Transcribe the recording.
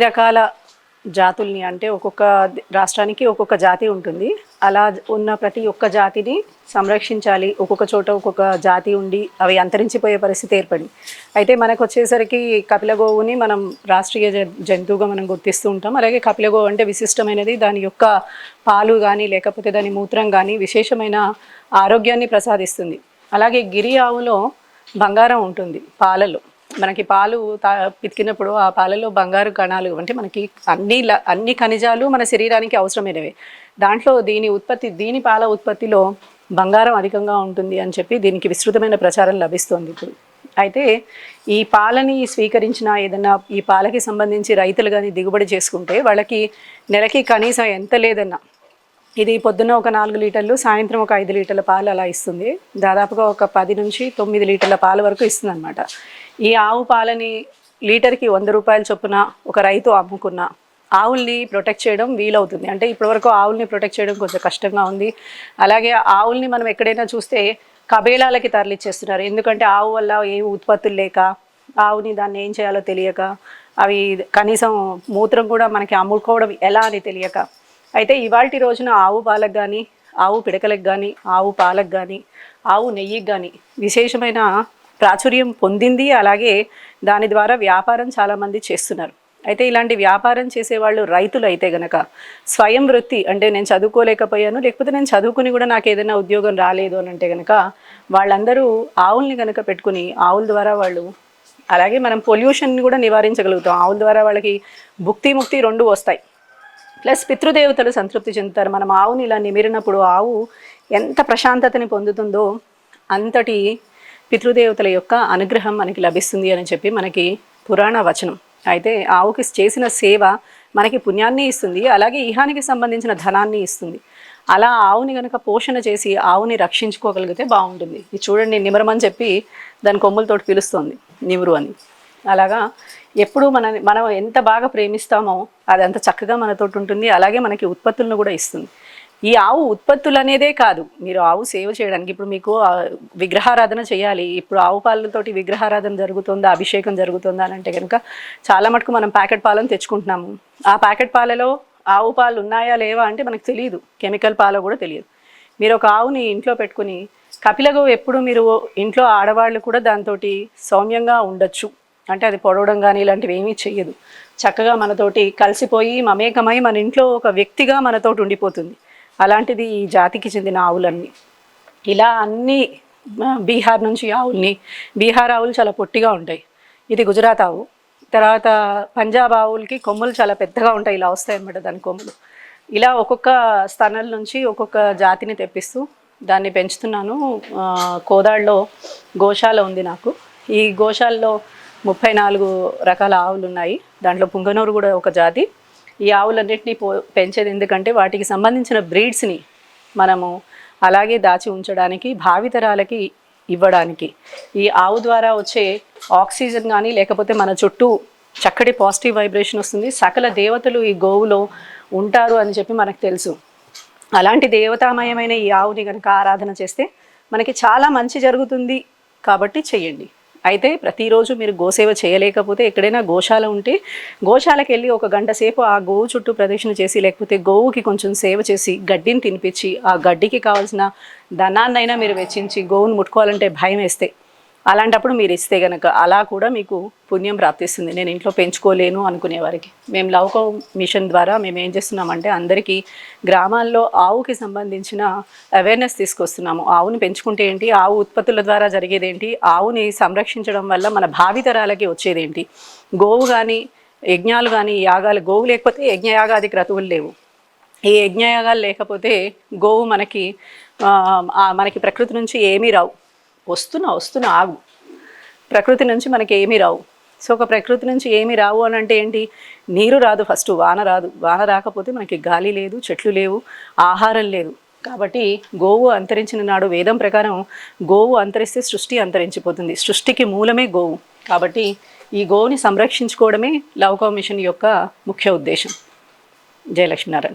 రకాల జాతుల్ని అంటే ఒక్కొక్క రాష్ట్రానికి ఒక్కొక్క జాతి ఉంటుంది. అలా ఉన్న ప్రతి ఒక్క జాతిని సంరక్షించాలి. ఒక్కొక్క చోట ఒక్కొక్క జాతి ఉండి అవి అంతరించిపోయే పరిస్థితి ఏర్పడింది. అయితే మనకు వచ్చేసరికి కపిలగోవుని మనం రాష్ట్రీయ జ- జంతువుగా మనం గుర్తిస్తూ ఉంటాం. అలాగే కపిలగోవు అంటే విశిష్టమైనది. దాని యొక్క పాలు కానీ లేకపోతే దాని మూత్రం కానీ విశేషమైన ఆరోగ్యాన్ని ప్రసాదిస్తుంది. అలాగే గిరి ఆవులో బంగారం ఉంటుంది పాలలో మనకి పాలు తా పితికినప్పుడు ఆ పాలలో బంగారు కణాలు అంటే మనకి అన్ని అన్ని ఖనిజాలు మన శరీరానికి అవసరమైనవి. దాంట్లో దీని ఉత్పత్తి దీని పాల ఉత్పత్తిలో బంగారం అధికంగా ఉంటుంది అని చెప్పి దీనికి విస్తృతమైన ప్రచారం లభిస్తోంది ఇప్పుడు. అయితే ఈ పాలని స్వీకరించిన ఏదైనా ఈ పాలకి సంబంధించి రైతులు కానీ దిగుబడి చేసుకుంటే వాళ్ళకి నెలకి కనీసం ఎంత లేదన్నా ఇది పొద్దున్న ఒక నాలుగు లీటర్లు సాయంత్రం ఒక ఐదు లీటర్ల పాలు అలా ఇస్తుంది. దాదాపుగా ఒక పది నుంచి తొమ్మిది లీటర్ల పాలు వరకు ఇస్తుంది అనమాట ఈ ఆవు పాలని లీటర్కి వంద రూపాయల చొప్పున ఒక రైతు అమ్ముకున్న ఆవుల్ని ప్రొటెక్ట్ చేయడం వీలవుతుంది. అంటే ఇప్పటివరకు ఆవుల్ని ప్రొటెక్ట్ చేయడం కొంచెం కష్టంగా ఉంది. అలాగే ఆవుల్ని మనం ఎక్కడైనా చూస్తే కబేళాలకి తరలిచ్చేస్తున్నారు. ఎందుకంటే ఆవు వల్ల ఏ ఉత్పత్తులు లేక ఆవుని దాన్ని ఏం చేయాలో తెలియక అవి కనీసం మూత్రం కూడా మనకి అమ్ముకోవడం ఎలా అని తెలియక. అయితే ఇవాళ రోజున ఆవు పాలకు కానీ ఆవు పిడకలకు కానీ ఆవు పాలకు కానీ ఆవు నెయ్యికి కానీ విశేషమైన ప్రాచుర్యం పొందింది. అలాగే దాని ద్వారా వ్యాపారం చాలామంది చేస్తున్నారు. అయితే ఇలాంటి వ్యాపారం చేసేవాళ్ళు రైతులు అయితే గనక స్వయం వృత్తి అంటే నేను చదువుకోలేకపోయాను లేకపోతే నేను చదువుకుని కూడా నాకు ఏదైనా ఉద్యోగం రాలేదు అని అంటే గనక వాళ్ళందరూ ఆవుల్ని గనక పెట్టుకుని ఆవుల ద్వారా వాళ్ళు అలాగే మనం పొల్యూషన్ని కూడా నివారించగలుగుతాం. ఆవుల ద్వారా వాళ్ళకి భుక్తి ముక్తి రెండు వస్తాయి. ప్లస్ పితృదేవతలు సంతృప్తి చెందుతారు. మనం ఆవుని ఇలా నిమిరినప్పుడు ఆవు ఎంత ప్రశాంతతని పొందుతుందో అంతటి పితృదేవతల యొక్క అనుగ్రహం మనకి లభిస్తుంది అని చెప్పి మనకి పురాణ వచనం. అయితే ఆవుకి చేసిన సేవ మనకి పుణ్యాన్ని ఇస్తుంది అలాగే ఇహానికి సంబంధించిన ధనాన్ని ఇస్తుంది. అలా ఆవుని కనుక పోషణ చేసి ఆవుని రక్షించుకోగలిగితే బాగుంటుంది. ఇది చూడండి నిమరమని చెప్పి దాని కొమ్ములతోటి పిలుస్తుంది నిమురు అని. అలాగా ఎప్పుడు మన మనం ఎంత బాగా ప్రేమిస్తామో అది అంత చక్కగా మనతోటి ఉంటుంది అలాగే మనకి ఉత్పత్తులను కూడా ఇస్తుంది. ఈ ఆవు ఉత్పత్తులు అనేదే కాదు. మీరు ఆవు సేవ చేయడానికి ఇప్పుడు మీకు విగ్రహారాధన చేయాలి. ఇప్పుడు ఆవు పాలతోటి విగ్రహారాధన జరుగుతుందా అభిషేకం జరుగుతుందా అని అంటే కనుక చాలా మటుకు మనం ప్యాకెట్ పాలను తెచ్చుకుంటున్నాము. ఆ ప్యాకెట్ పాలలో ఆవు పాలు ఉన్నాయా లేవా అంటే మనకు తెలియదు. కెమికల్ పాలు కూడా తెలియదు. మీరు ఒక ఆవుని ఇంట్లో పెట్టుకుని కపిలగో ఎప్పుడు మీరు ఇంట్లో ఆడవాళ్ళు కూడా దాంతో సౌమ్యంగా ఉండొచ్చు. అంటే అది పొడవడం కానీ ఇలాంటివి ఏమీ చెయ్యదు. చక్కగా మనతోటి కలిసిపోయి మమేకమై మన ఇంట్లో ఒక వ్యక్తిగా మనతోటి ఉండిపోతుంది. అలాంటిది ఈ జాతికి చెందిన ఆవులన్నీ. ఇలా అన్ని బీహార్ నుంచి ఆవుల్ని బీహార్ ఆవులు చాలా పొట్టిగా ఉంటాయి. ఇది గుజరాత్ ఆవు. తర్వాత పంజాబ్ ఆవులకి కొమ్ములు చాలా పెద్దగా ఉంటాయి ఇలా వస్తాయి అన్నమాట దాని కొమ్ములు. ఇలా ఒక్కొక్క స్థానాల నుంచి ఒక్కొక్క జాతిని తెప్పిస్తూ దాన్ని పెంచుతున్నాను. కోదాడలో గోశాల ఉంది నాకు. ఈ గోశాలలో ముప్పై నాలుగు రకాల ఆవులు ఉన్నాయి దాంట్లో పుంగనూరు కూడా ఒక జాతి. ఈ ఆవులన్నింటినీ పో పెంచేది ఎందుకంటే వాటికి సంబంధించిన బ్రీడ్స్ని మనము అలాగే దాచి ఉంచడానికి భావితరాలకి ఇవ్వడానికి. ఈ ఆవు ద్వారా వచ్చే ఆక్సిజన్ కానీ లేకపోతే మన చుట్టూ చక్కటి పాజిటివ్ వైబ్రేషన్ వస్తుంది. సకల దేవతలు ఈ గోవులో ఉంటారు అని చెప్పి మనకు తెలుసు. అలాంటి దేవతామయమైన ఈ ఆవుని కనుక ఆరాధన చేస్తే మనకి చాలా మంచి జరుగుతుంది కాబట్టి చెయ్యండి. అయితే ప్రతిరోజు మీరు గోసేవ చేయలేకపోతే ఎక్కడైనా గోశాల ఉంటే గోశాలకు వెళ్ళి ఒక గంట సేపు ఆ గోవు చుట్టూ ప్రదక్షిణ చేసి లేకపోతే గోవుకి కొంచెం సేవ చేసి గడ్డిని తినిపించి ఆ గడ్డికి కావాల్సిన ధనాన్నైనా మీరు వెచ్చించి గోవును ముట్టుకోవాలంటే భయం వేస్తే అలాంటప్పుడు మీరు ఇస్తే కనుక అలా కూడా మీకు పుణ్యం ప్రాప్తిస్తుంది. నేను ఇంట్లో పెంచుకోలేను అనుకునే వారికి. మేము లౌక మిషన్ ద్వారా మేము ఏం చేస్తున్నామంటే అందరికీ గ్రామాల్లో ఆవుకి సంబంధించిన అవేర్నెస్ తీసుకొస్తున్నాము. ఆవుని పెంచుకుంటే ఏంటి? ఆవు ఉత్పత్తుల ద్వారా జరిగేదేంటి ఆవుని సంరక్షించడం వల్ల మన భావితరాలకి వచ్చేదేంటి గోవు కానీ యజ్ఞాలు కానీ యాగాలు గోవు లేకపోతే యజ్ఞయాగాది క్రతువులు లేవు. ఈ యజ్ఞయాగాలు లేకపోతే గోవు మనకి మనకి ప్రకృతి నుంచి ఏమీ రావు. వస్తున్నా వస్తున్నా ఆగు. ప్రకృతి నుంచి మనకి ఏమీ రావు. సో ఒక ప్రకృతి నుంచి ఏమీ రావు అని అంటే ఏంటి? నీరు రాదు ఫస్ట్ వాన రాదు. వాన రాకపోతే మనకి గాలి లేదు చెట్లు లేవు ఆహారం లేదు. కాబట్టి గోవు అంతరించిన నాడు వేదం ప్రకారం గోవు అంతరిస్తే సృష్టి అంతరించిపోతుంది. సృష్టికి మూలమే గోవు. కాబట్టి ఈ గోవుని సంరక్షించుకోవడమే లవకో మిషన్ యొక్క ముఖ్య ఉద్దేశం. జయలక్ష్మీనారాయణ.